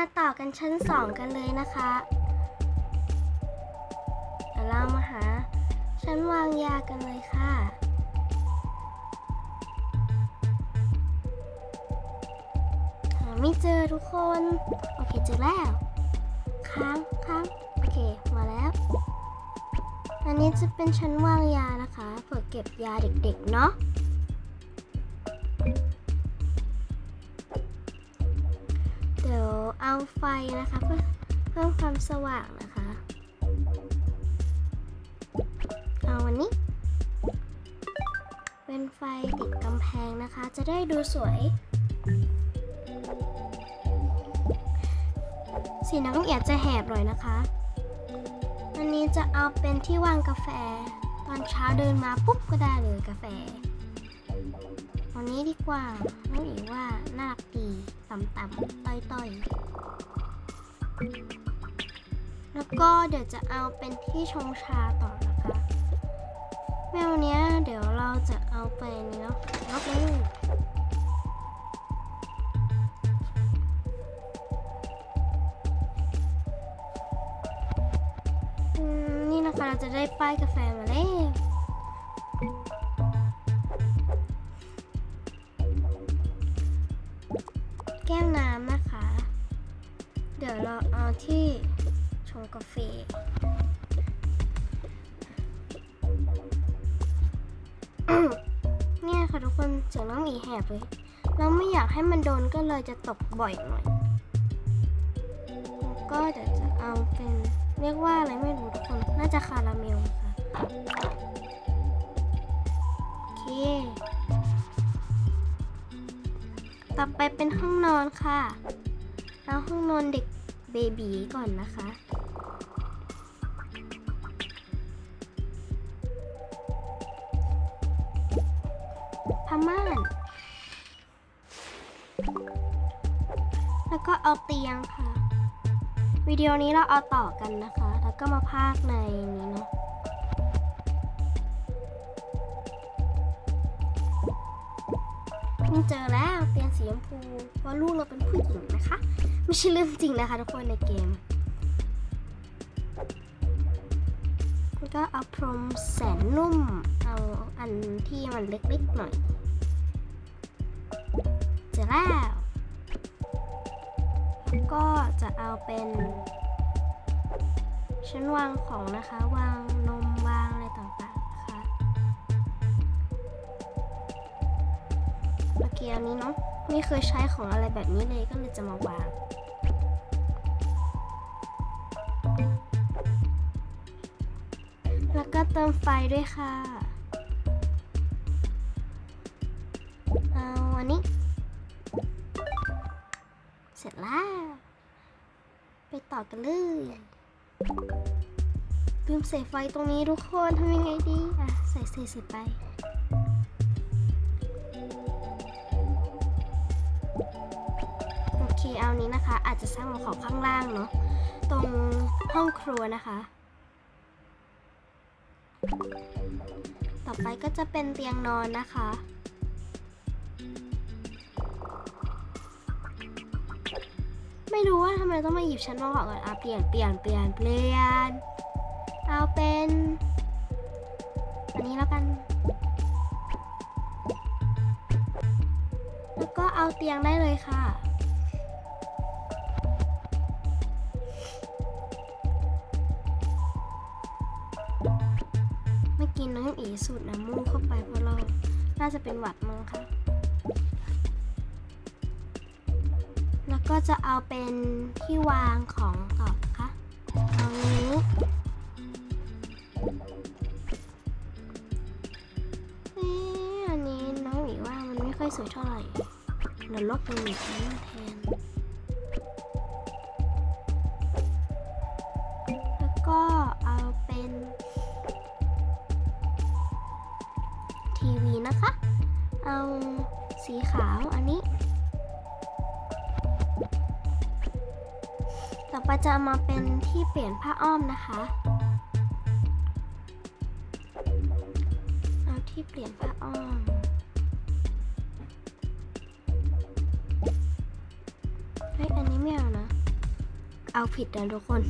มาต่อกันชั้นสองกันเลยนะคะเดี๋ยวเรามาหาชั้นวางยากันเลยค่ะหาไม่เจอทุกคน โอเคเจอแล้ว ค้างค้างโอเคมาแล้ว อันนี้จะเป็นชั้นวางยานะคะเผื่อเก็บยาเด็กๆเนาะ ดี๋ยวเอาไฟนะคะ เพื่อเพิ่มความสว่างนะคะ เอาวันนี้ เป็นไฟติดกำแพงนะคะ จะได้ดูสวย สีน้ำเอียดจะแหบหน่อยนะคะ อันนี้จะเอาเป็นที่วางกาแฟ ตอนเช้าเดินมาปุ๊บก็ได้เลยกาแฟ วันนี้ดีกว่า น้องอีว่าน่ารักดีต่ำๆต้อยๆ แล้วก็เดี๋ยวจะเอาเป็นที่ชงชาต่อนะคะ แมวเนี้ยเดี๋ยวเราจะเอาไปเนาะยกเลยอืมนี่นะคะเราจะได้ป้ายกาแฟมาแล้ว เนี่ยค่ะทุกคนเสียงน้องหมีแหบเลย เราไม่อยากให้มันโดนก็เลยจะตกบ่อยหน่อย ก็เดี๋ยวจะเอาเป็นเรียกว่าอะไรไม่รู้ทุกคน น่าจะคาราเมลค่ะโอเค ต่อไปเป็นห้องนอนค่ะเอาห้องนอนเด็กเบบีก่อนนะคะ ผ้าม่าน แล้วก็เอาเตียงค่ะ วิดีโอนี้เราเอาต่อกันนะคะ แล้วก็มาพากในนี้เนาะนี่เจอแล้วเตียงสีชมพูเพราะลูกเราเป็นผู้หญิงนะคะ ไม่ใช่เรื่องจริงนะคะทุกคนในเกมแล้วก็เอาพรมแสนนุ่ม เอาอันที่มันเล็กๆหน่อย ก็จะเอาเป็นชั้นวางของนะคะ วางนมวางอะไรต่างๆนะคะเมื่อกี้อันนี้เนาะไม่เคยใช้ของอะไรแบบนี้เลยก็เลยจะมาวางแล้วก็เติมไฟด้วยค่ะ แล้ว ไปต่อกันเลยลืมใส่ไฟตรงนี้ทุกคนทำยังไงดี อะ ใส่ใส่ใส่ไปโอเคเอานี้นะคะ อาจจะสร้างของข้างล่างเนาะตรงห้องครัวนะคะ ต่อไปก็จะเป็นเตียงนอนนะคะ ไม่รู้ว่าทำไมต้องมาหยิบชั้นวางก่อนอะเปลี่ยนเปลี่ยนเปลี่ยนเปลี่ยน เอาเป็นอันนี้แล้วกัน แล้วก็เอาเตียงได้เลยค่ะไม่กินน้ำอีสูดน้ำมูกเข้าไปเพราะเรา น่าจะเป็นหวัดมั้งคะ ก็จะเอาเป็นที่วางของต่อค่ะตรงนี้ อันนี้น้องหมีว่ามันไม่ค่อยสวยเท่าไหร่เดี๋ยวลบไปหนี้แท เป็นที่เปลี่ยนผ้าอ้อมนะคะ เอาที่เปลี่ยนผ้าอ้อม เฮ้ย อันนี้ไม่เอานะ เอาผิดนะทุกคน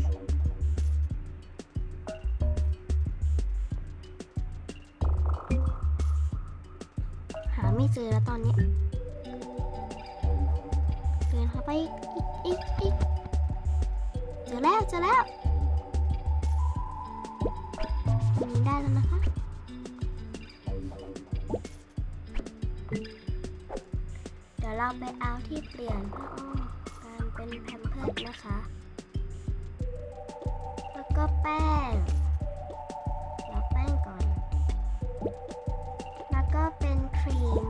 ดี๋ยวเราไปเอาที่เปลี่ยนผ้าอ้อมการเป็นแพมเพิร์ดนะคะ แล้วก็แป้งแล้วแป้งก่อน แล้วก็เป็นครีม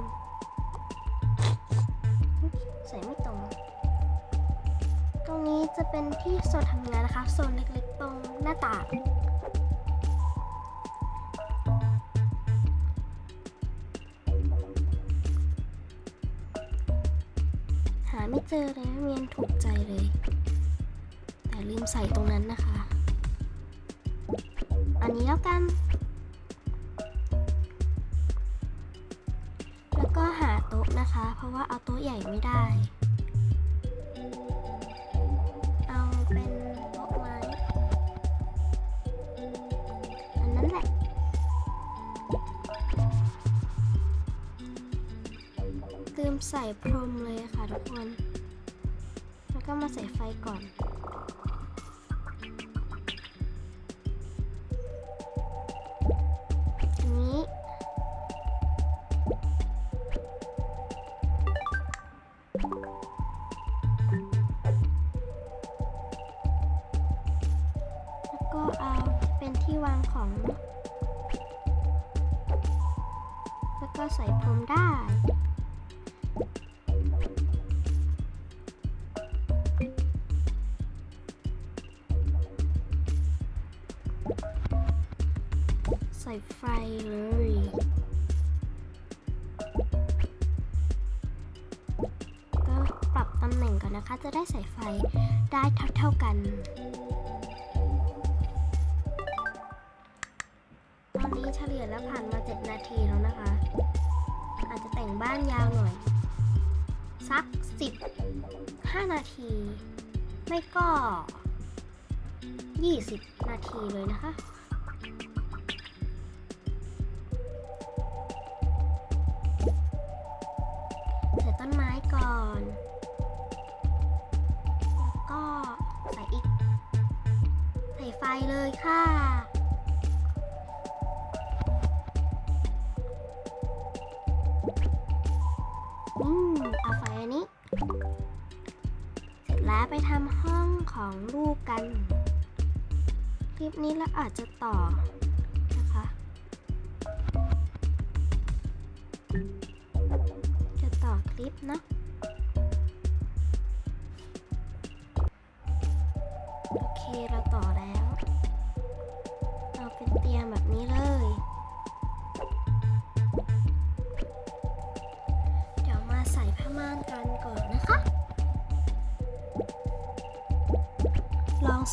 ใส่ไม่ตรง ตรงนี้จะเป็นที่โซนทำงานนะคะ โซนเล็กๆตรงหน้าต่างาไม่เจอเลยเมียนถูกใจเลย แต่ลืมใส่ตรงนั้นนะคะ อันนี้แล้วกัน แล้วก็หาโต๊ะนะคะ เพราะว่าเอาโต๊ะใหญ่ไม่ได้ ใส่พรมเลยค่ะทุกคน แล้วก็มาใส่ไฟก่อน ใส่ไฟเลย ก็ปรับตำแหน่งก่อนนะคะ จะได้ใส่ไฟได้เท่าๆกัน ตอนนี้เฉลี่ยแล้วผ่านมา 7 นาทีแล้วนะคะ อาจจะแต่งบ้านยาวหน่อย สัก 10 5 นาที ไม่ก็ 20 นาทีเลยนะคะ ก่อน แล้วก็ใส่อีก ใส่ไฟเลยค่ะอืมเอาไฟอันนี้ เสร็จแล้วไปทำห้องของลูกกัน คลิปนี้เราอาจจะต่อนะคะจะต่อคลิปเนาะ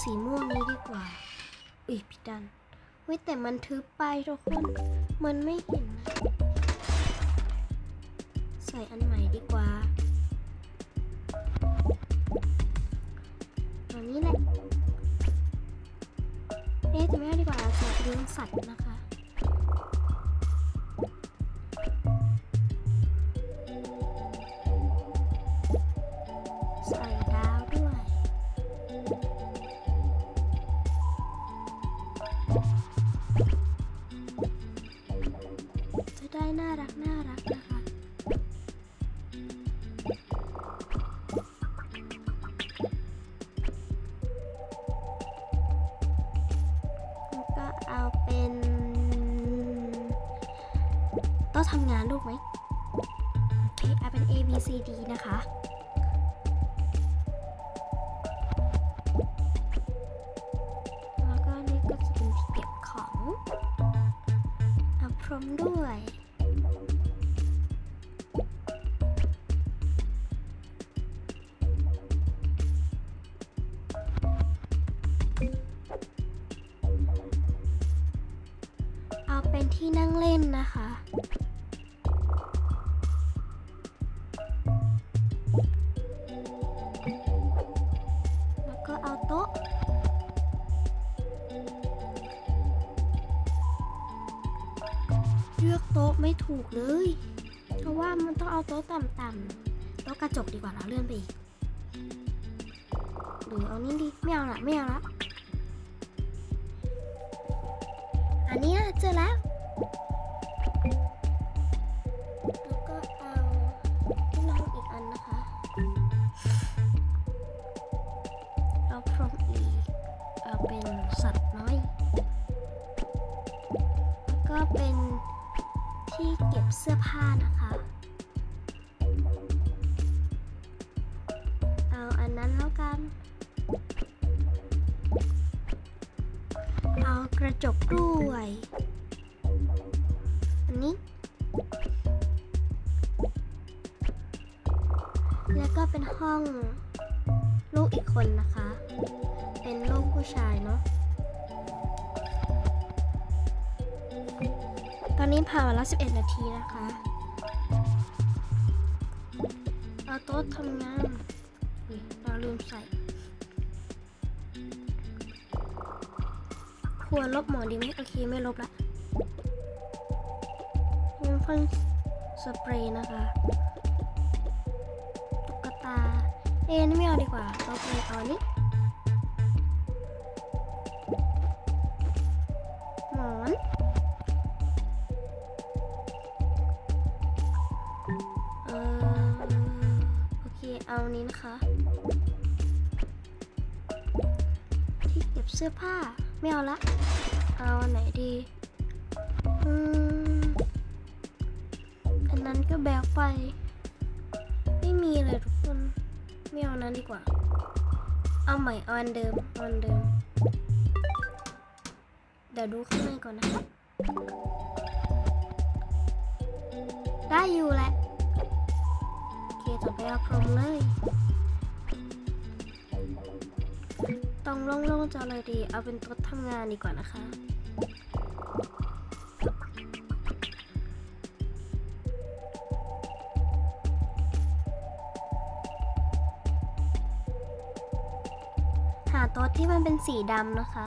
สีม่วงนี้ดีกว่า อุ้ยพี่ดันเว้ยแต่มันทึบไปทุกคน มันไม่เห็นนะ ใส่อันใหม่ดีกว่าตัวนี้แหละ เอ๊ะจะไม่เอาดีกว่าเราจะเลี้ยงสัตว์นะคะ ที่นั่งเล่นนะคะ แล้วก็เอาโต๊ะ เลือกโต๊ะไม่ถูกเลย เพราะว่ามันต้องเอาโต๊ะต่ำๆ โต๊ะกระจกดีกว่าเราเลื่อนไปอีก หรือเอานี้ดีไม่เอาละไม่เอาละอันนี้เจอแล้วากระจกด้วย อันนี้ แล้วก็เป็นห้องลูกอีกคนนะคะ เป็นลูกผู้ชายเนาะ ตอนนี้ผ่านมาแล้ว 11 นาทีนะคะ เอาโต๊ะทำงานเราลืมใส่ ควรลบหมอนดีไหมโอเคไม่ลบละยังพ่นสเปรย์นะคะ ตุ๊กตา เอ็นไม่เอาดีกว่าเราไปเอานี้หมอนเออโอเคเอานี้นะคะ ที่เก็บเสื้อผ้า ไม่เอาละ เอาอันไหนดีอืมอันนั้นก็แบกไป ไม่มีเลยทุกคน ไม่เอานั้นดีกว่า เอาใหม่เอาอันเดิมเอาอันเดิม เดี๋ยวดูข้างในก่อนนะคะได้อยู่แหละ โอเคต่อไปเอาพรมเลย ต้องโล่งๆจะอะไรดี เอาเป็นโต๊ะทำงานดีกว่านะคะ หาโต๊ะที่มันเป็นสีดำนะคะ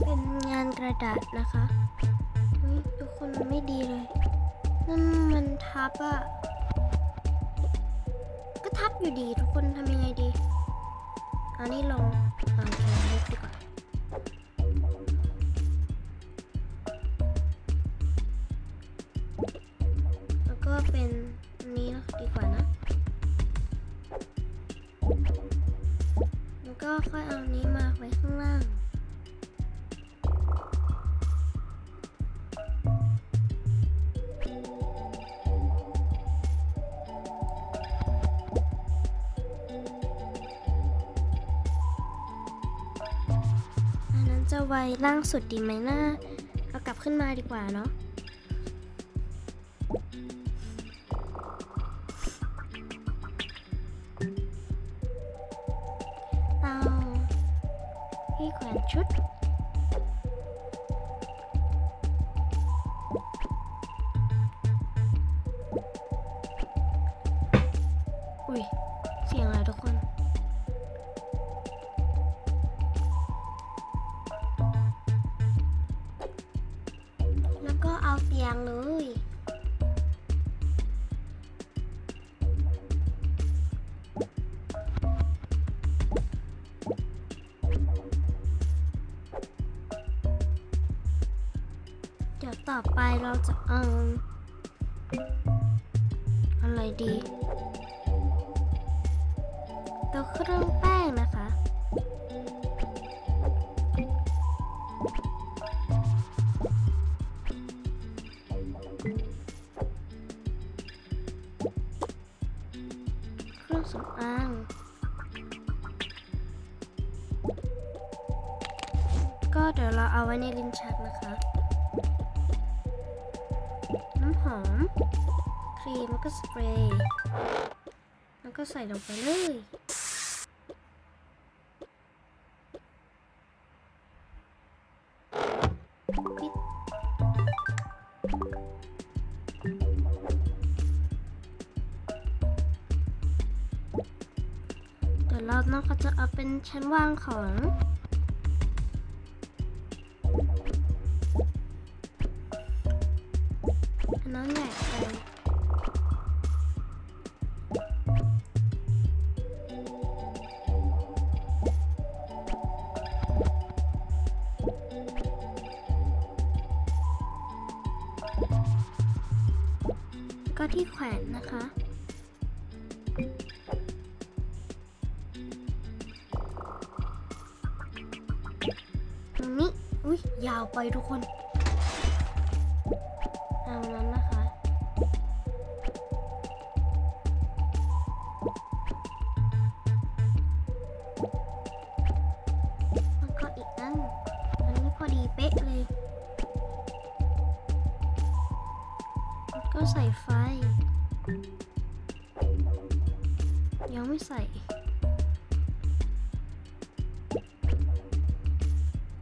เป็นงานกระดาษนะคะทุกคนไม่ดีเลยนั่นมันทับอะก็ทับอยู่ดีทุกคนทำยังไงดี เอานี่ลงเอาแขนเล็กดีกว่า จะไว้ล่างสุดดีไหมนะเอากลับขึ้นมาดีกว่าเนาะ เราจะเอาอะไรดีตัวเครื่องแป้งนะคะเครื่องสำอางก็เดี๋ยวเราเอาไว้ในลิ้นชักนะีมแล้วก็สเปรย์แล้วก็ใส่ลงไปเลยเดี๋ยวเรานะคะจะเอาเป็นชั้นวางของ ที่แขวนนะคะ ตรงนี้ อุ้ยยาวไปทุกคนเอานั้นนะคะ แล้วก็อีกอัน อันนี้พอดีเป๊ะเลย ก็ใส่ไฟยั ไม่ใส่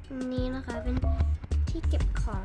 อันนี้นะคะเป็นที่เก็บของ